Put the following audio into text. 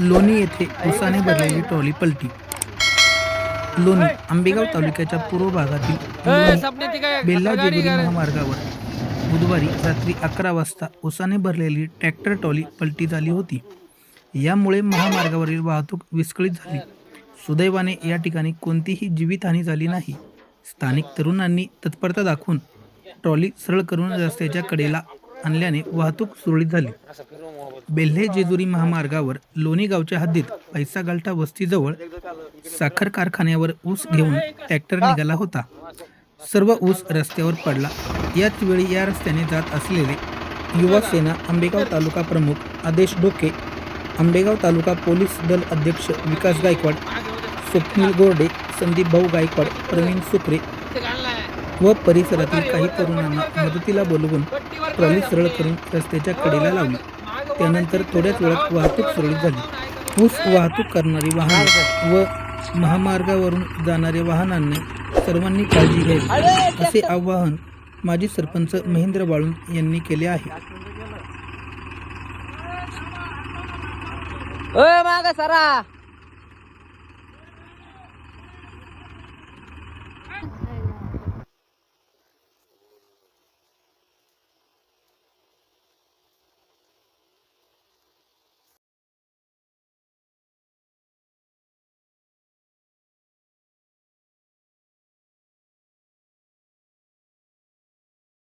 लोणी येथे उसाने भरलेली ट्रॉली पलटी. लोणी आंबेगाव तालुक्याच्या पूर्व भागातील बेल्ला जेजुरी महामार्गावर. बुधवारी रात्री अकरा वाजता उसाने भरलेली ट्रॅक्टर ट्रॉली पलटी झाली होती. यामुळे महामार्गावरील वाहतूक विस्कळीत झाली. सुदैवाने या ठिकाणी कोणतीही जीवितहानी झाली नाही. स्थानिक तरुणांनी तत्परता दाखवून ट्रॉली सरळ करून रस्त्याच्या कडेला आणल्याने वाहतूक सुरळीत झाली. बेल्हे जेजुरी महामार्गावर लोणी गावच्या हद्दीत पैसा गालठा वस्तीजवळ साखर कारखान्यावर ऊस घेऊन ट्रॅक्टर निघाला होता. सर्व ऊस रस्त्यावर पडला. याच वेळी या रस्त्याने जात असलेले युवा सेना आंबेगाव तालुका प्रमुख आदेश डोके आंबेगाव तालुका पोलीस दल अध्यक्ष विकास गायकवाड स्वप्नील गोरडे संदीप भाऊ गायकवाड प्रवीण सुकरे व परिसरातील काही तरुणांना मदतीला बोलवून ट्रॉली सरळ करून रस्त्याच्या कडेला लावली. त्यानंतर थोड्याच वेळात वाहतूक सुरळीत झाली. ऊस वाहतूक करणारी वाहने व महामार्गावरून जाणाऱ्या वाहनांनी सर्वांनी काळजी घ्यावी असे आवाहन माजी सरपंच महेंद्र वाळून यांनी केले आहे. माग सरा.